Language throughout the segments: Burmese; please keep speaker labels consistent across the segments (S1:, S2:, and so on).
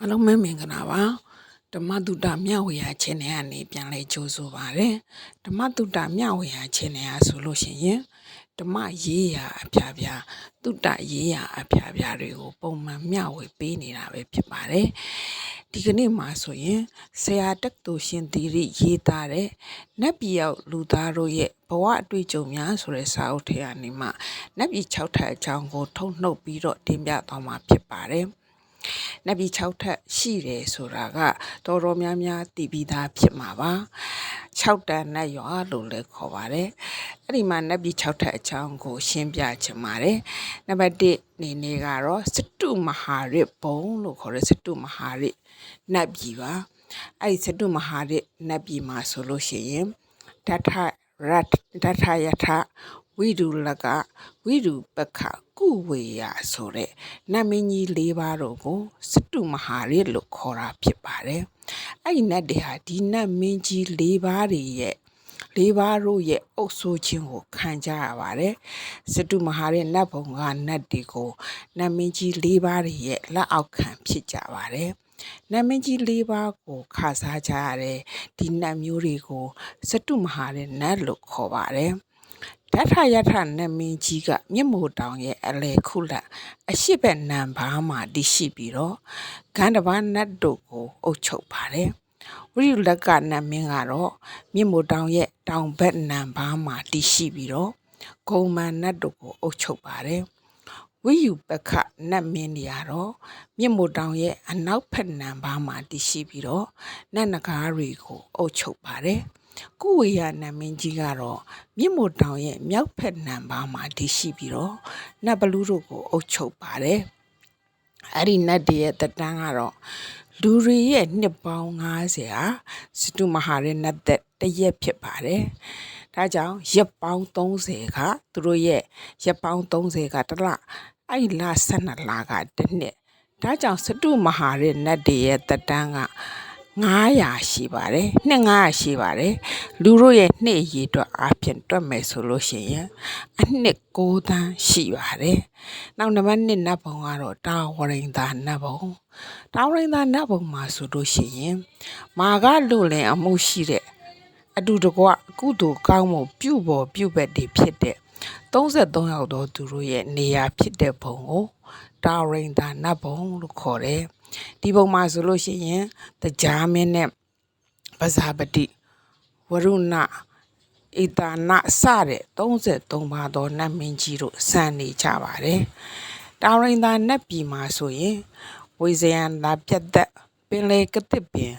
S1: အားလုံးပဲမင်္ဂလာပါဓမ္မတုတ္တမြဝေယချင်းနဲ့ကနေပြန်လဲကြိုးဆိုပါရယ်ဓမ္မတုတ္တမြဝေယချင်းနဲ့ဆိုလို့ရှိရင်ဓမ္မရေးရာအပြားပြားတုတ္တရေးရာအပြားပြားတွေကိုပုံမှန်မျှဝေပေးနေတာပဲဖြစ်ပါတယ်ဒီကနေ့မှာဆိုရင်ဆရာတက်တူရှင်သီရိရေးသားတဲ့နတ်ပြည်ရောက်လူသားတို့ရဲ့ဘဝအတွေ့အကြုံများဆိုတဲ့စာအုပ်ထဲကနေမှနတ်ပြည်6ထပ်အကြောင်းကိုထုတ်နှုတ်ပြီးတော့တင်ပြသွားမှာဖြစ်ပါတယ် နတ်ပြည်6ထပ်ရှိတယ်ဆိုတာကတော်တော်များများသိပြီးသားဖြစ်မှာပါ6တန်နတ်ရွာလို့လည်းခေါ်ပါတယ်အဲ့ဒီမှာနတ်ပြည်6ထပ်အကြောင်းကို ရှင်းပြချင်ပါတယ်နံပါတ်1နေနေကတော့စတုမဟာရစ်ဘုံလို့ခေါ်တဲ့စတုမဟာရစ်နတ်ပြည်ပါအဲ့ဒီစတုမဟာရစ်နတ်ပြည်မှာဆိုလို့ရှိရင်ဓာထရတ်ဓာထယထဝိဒုလကဝိဒုပက္ခ ကုဝေယဆိုတဲ့နတ်မင်းကြီး၄ပါးတို့ကိုစတုမဟာရစ်လို့ခေါ်တာဖြစ်ပါတယ်။အဲ့ဒီနတ်တွေဟာဒီနတ်မင်းကြီး၄ပါးတွေရဲ့လေးပါးတို့ရဲ့အုပ်စိုးခြင်းကိုခံကြရပါတယ်။စတုမဟာရဲ့နတ်ဘုံကနတ်တွေကိုနတ်မင်းကြီးလေးပါးတွေရဲ့လက်အောက်ခံဖြစ်ကြပါတယ်။နတ်မင်းကြီးလေးပါးကိုခါစားကြရတဲ့ဒီနတ်မျိုးတွေကိုစတုမဟာရဲ့နတ်လို့ခေါ်ပါတယ်။ ဓာထယထနတ်မင်းကြီးကမြင့်မို့တောင်ရဲ့အလေခုလအရှိဘက်နံဘားမှာတည်ရှိပြီးတော့ဂန္ဓဘာနတ်တို့ကိုအုပ်ချုပ်ပါတယ်ဝိရုလကနတ်မင်းကတော့မြင့်မို့တောင်ရဲ့တောင်ဘက်နံဘားမှာတည်ရှိပြီးတော့ဂုံမန်နတ်တို့ကိုအုပ်ချုပ်ပါတယ်ဝိယူပခနတ်မင်းတွေကတော့မြင့်မို့တောင်ရဲ့အနောက်ဖက်နံဘားမှာတည်ရှိပြီးတော့နတ်နဂါးတွေကိုအုပ်ချုပ်ပါတယ် ကုဝေယနတ်မင်းကြီးကတော့မြင့်မို့တောင်ရဲ့မြောက်ဖက်နံပါမှာတည်ရှိပြီးတော့နတ်ဘလူးတို့ကိုအုပ်ချုပ်ပါတယ်အဲ့ဒီနတ်တွေရဲ့တတန်းကတော့လူတွေရဲ့နှစ်ပေါင်း90ဟာစတုမဟာရဲ့နတ်သက်တရက်ဖြစ်ပါတယ်ဒါကြောင့်ရက်ပေါင်း30ကသူတို့ရဲ့ရက်ပေါင်း30ကတလအဲ့လ12လကတစ်နှစ်ဒါကြောင့်စတုမဟာရဲ့နတ်တွေရဲ့တတန်းက 900ရှိပါတယ်နှစ်900ရှိပါတယ်လူတို့ရဲ့နှစ်ရည်အတွက်အပြင်တွက်မယ်ဆိုလို့ရှိရင်အနှစ်6သန်းရှိပါတယ်နောက်နံပါတ်1နတ်ဘုံကတော့တာဝရိန်သာနတ်ဘုံတာဝရိန်သာနတ်ဘုံမှာဆိုလို့ရှိရင်မာကလူလင်အမှုရှိတဲ့အတူတကွကုသိုလ်ကောင်းမှုပြုပေါ်ပြုဘက်တွေဖြစ်တဲ့33ယောက်သောသူတို့ရဲ့နေရာဖြစ်တဲ့ဘုံကိုတာရိန်သာနတ်ဘုံလို့ခေါ်တယ် ဒီပုံမှာဆိုလို့ရှိရင်တရားမင်းနဲ့ပဇာပတိဝရုဏဣတာနစတဲ့33ပါးသောနတ်မင်းကြီးတို့စံနေကြပါတယ်။တာရိန်သာနတ်ပြည်မှာဆိုရင်ဝိဇယံလာပြတ်သက်ပင်လေကတိပင်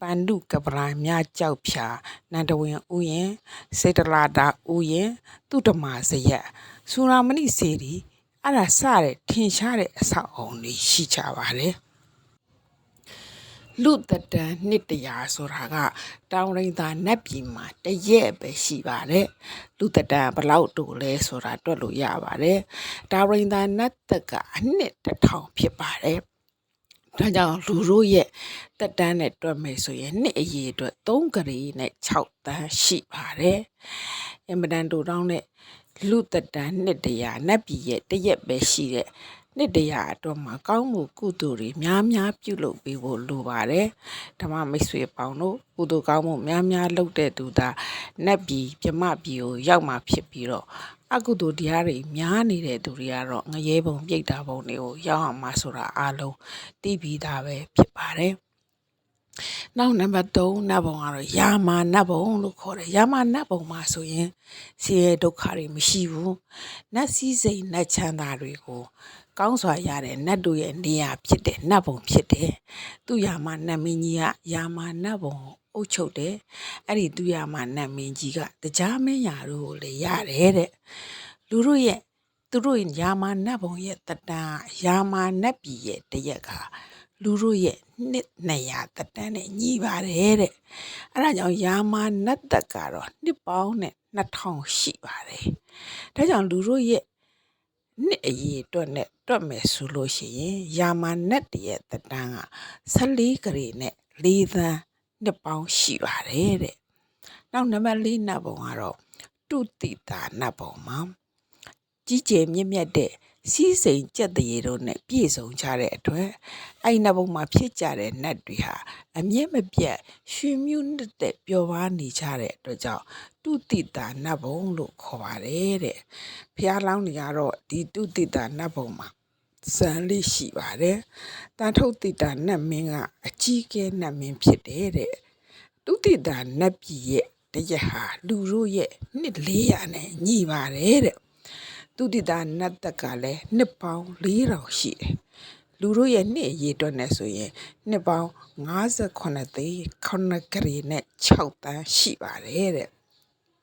S1: ပန္တုကပရာမြကြောက်ဖြာနန္ဒဝင်ဥယင်စေတလာတာဥယင်သူတမဇယစူရာမဏိစေတီအဲ့ဒါစတဲ့ထင်ရှားတဲ့အဆောက်အုံတွေရှိကြပါတယ်။ လူသက်တမ်းနှစ်တရာဆိုတာက တောင်ရိန်သာနတ်ပြည်မှာတရက်ပဲရှိပါတယ်လူသက်တမ်းဘလောက်တူလဲဆိုတာတွက်လို့ရပါတယ်တောင်ရိန်သာနတ်သက်ကအနှစ်တစ်ထောင်ဖြစ်ပါတယ်ဒါကြောင့်လူတို့ရဲ့တက်တန်းနဲ့တွက်မယ်ဆိုရင်နှစ်အရေအတွက်3ဂရေနဲ့6တန်းရှိပါတယ်။အင်မတန်တူတောင်းတဲ့လူတက်တန်းနှစ်တရာနတ်ပြည်ရဲ့တရက်ပဲရှိတဲ့ နှစ်တရာအတွက်မှာကောင်းမှုကုသိုလ်တွေများများပြုလုပ်ပေးဖို့လိုပါတယ်ဓမ္မမိတ်ဆွေပေါင်းတို့ကုသိုလ်ကောင်းမှုများများလုပ်တဲ့သူသာနတ်ပြည်ပြမပြည်ကိုရောက်มาဖြစ်ပြီးတော့အကုသိုလ်တရားတွေများနေတဲ့သူတွေကတော့ငရဲပုံပြိတ္တာပုံတွေကိုရောက်အောင်မှာဆိုတာအားလုံးသိပြီးသားပဲဖြစ်ပါတယ် နောက်နံပါတ်3နတ်ဘုံကတော့ယာမာနတ်ဘုံလို့ခေါ်တယ်ယာမာနတ်ဘုံမှာဆိုရင်ဆင်းရဲဒုက္ခတွေမရှိဘူးနတ်စည်းစိမ်နတ်ချမ်းသာတွေကိုကောင်းစွာရတဲ့နတ်တို့ရဲ့နေရာဖြစ်တဲ့နတ်ဘုံဖြစ်တယ်သူယာမာနတ်မင်းကြီးကယာမာနတ်ဘုံအုပ်ချုပ်တယ်အဲ့ဒီသူယာမာနတ်မင်းကြီးကတရားမင်းရာတို့ကိုလည်းရတယ်တဲ့လူတို့ရဲ့သူတို့ယာမာနတ်ဘုံရဲ့တတန်းယာမာနတ်ပြည်ရဲ့တရက်က လူတို့ရဲ့နှစ်200တတန်းနဲ့ညီပါတယ်တဲ့အဲ့ဒါကြောင့်ယာမာနတ်သက်ကတော့နှစ်ပေါင်းနဲ့2000ရှိပါတယ်ဒါကြောင့်လူတို့ရဲ့နှစ်အရေးအတွက်နဲ့တွက်မယ်ဆိုလို့ရှိရင်ယာမာနတ်တရဲ့တတန်းက14ဂရေနဲ့4သန်းနှစ်ပေါင်းရှိပါတယ်တဲ့နောက်နံပါတ်4နတ်ဘုံကတော့တုတိတာနတ်ဘုံမှာကြီးကျယ်မြင့်မြတ်တဲ့ စီးစိမ်ကြက်တရေတို့နဲ့ပြည့်စုံကြတဲ့အတွက်အဲ့နတ်ဘုံမှာဖြစ်ကြတဲ့နတ်တွေဟာအမျက်မပြတ်ရွှေမြူးနှစ်သက်ပျော်ပါနေကြတဲ့အတွက်ကြောင့်တုတိတာနတ်ဘုံလို့ခေါ်ပါတယ်တဲ့ဖះလောင်းတွေကတော့ဒီတုတိတာနတ်ဘုံမှာစံလေးရှိပါတယ်။တာထုတ်တိတာနတ်မင်းကအကြီးကဲနတ်မင်းဖြစ်တယ်တဲ့။တုတိတာနတ်ပြည်ရဲ့တရက်ဟာလူတို့ရဲ့နှစ်400နဲ့ညီပါတယ်တဲ့။ တုတိတာနတ်တက်ကလည်းနှစ်ပေါင်း4000ရှိတယ်။လူတို့ရဲ့နှစ်အရေအတွက်နဲ့ဆိုရင်နှစ်ပေါင်း58သိန်း9ကရီနဲ့6တန်းရှိပါတယ်တဲ့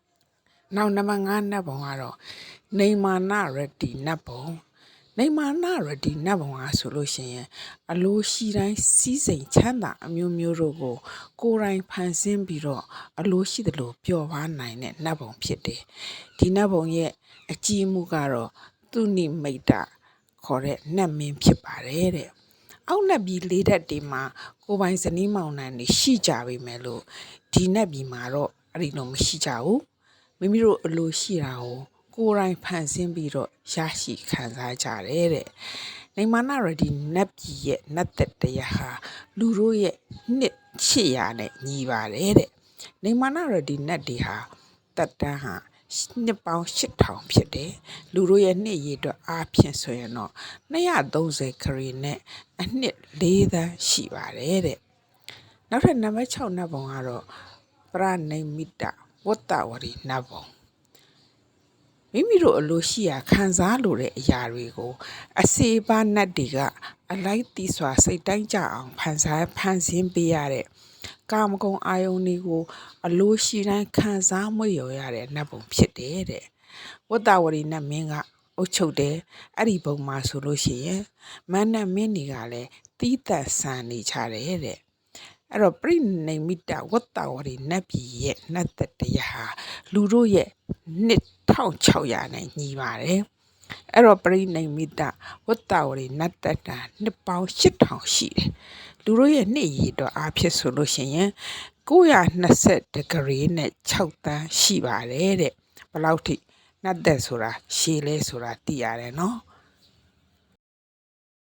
S1: ။နောက်နံပါတ်5နတ်ဘုံကတော့နေမာနရတီနတ်ဘုံ နေမာနရတီနတ်ဘုံအားဆိုလို့ရှိရင် အလိုရှိတိုင်းစီးစိမ်ချမ်းသာအမျိုးမျိုးတို့ကို ကိုယ်တိုင်ဖန်ဆင်းပြီးတော့အလိုရှိသလိုပျော်ပါနိုင်တဲ့နတ်ဘုံဖြစ်တယ်ဒီနတ်ဘုံရဲ့အကြီးမှုကတော့သူနိမိတ်တခေါ်တဲ့နတ်မင်းဖြစ်ပါတယ်တဲ့အောက်နတ်ပြည်လေးဓာတ်တွေမှာကိုယ်ပိုင်ဇနီးမောင်နှံတွေရှိကြပေမဲ့လို့ဒီနတ်ပြည်မှာတော့အဲ့ဒီလိုမရှိကြဘူးမိမိတို့အလိုရှိတာကို ကိုယ်တိုင်ဖန်ဆင်းပြီးတော့ရရှိခံစားကြတယ်တဲ့နေမာနာရဒီနတ်ပြည်ရဲ့နတ်သက်တရားဟာလူတို့ရဲ့နှစ်800နဲ့ညီပါတယ်တဲ့နေမာနာရဒီနတ်တွေဟာတတ်တန်းဟာနှစ်ပေါင်း8000ဖြစ်တယ်လူတို့ရဲ့နှစ်ရည်အတွက်အားဖြင့်ဆိုရင်တော့230ခရီနဲ့အနှစ်4သန်းရှိပါတယ်တဲ့နောက်ထပ်နံပါတ်6နတ်ဘုံကတော့ပရနိမိတဝတ္တဝရီနတ်ဘုံ မိမိတို့အလိုရှိရာခံစားလိုတဲ့အရာတွေကို အစေပါနတ်တွေကအလိုက်တီးစွာစိတ်တိုင်းကြအောင်ဖန်ဆားဖန်ဆင်းပေးရတဲ့ကာမဂုဏ်အာယုန်တွေကို အလိုရှိတိုင်းခံစားမွေရော်ရတဲ့နတ်ဘုံဖြစ်တယ်တဲ့ဝတ္တဝရီနတ်မင်းကအုတ်ချုပ်တယ်အဲ့ဒီဘုံမှာဆိုလို့ရှိရင်မန်းနတ်မင်းတွေကလည်းတီးသက်ဆန်နေကြတယ်တဲ့ အဲ့တော့ပြိနိမိတဝတ္တဝရီနတ်ပြည်ရဲ့နတ်တတရားဟာလူတို့ရဲ့နှစ်1600နဲ့ညီပါတယ်အဲ့တော့ပြိနိမိတဝတ္တဝရီနတ်တတာနှစ်ပေါင်း8000ရှိတယ်လူတို့ရဲ့နှစ်ရည်တော့အားဖြစ်ဆိုလို့ရှိရင်920ဒီဂရီနဲ့6တန်းရှိပါတယ်တဲ့ဘယ်လောက်ထိနတ်သက်ဆိုတာရှည်လဲဆိုတာသိရတယ်နော်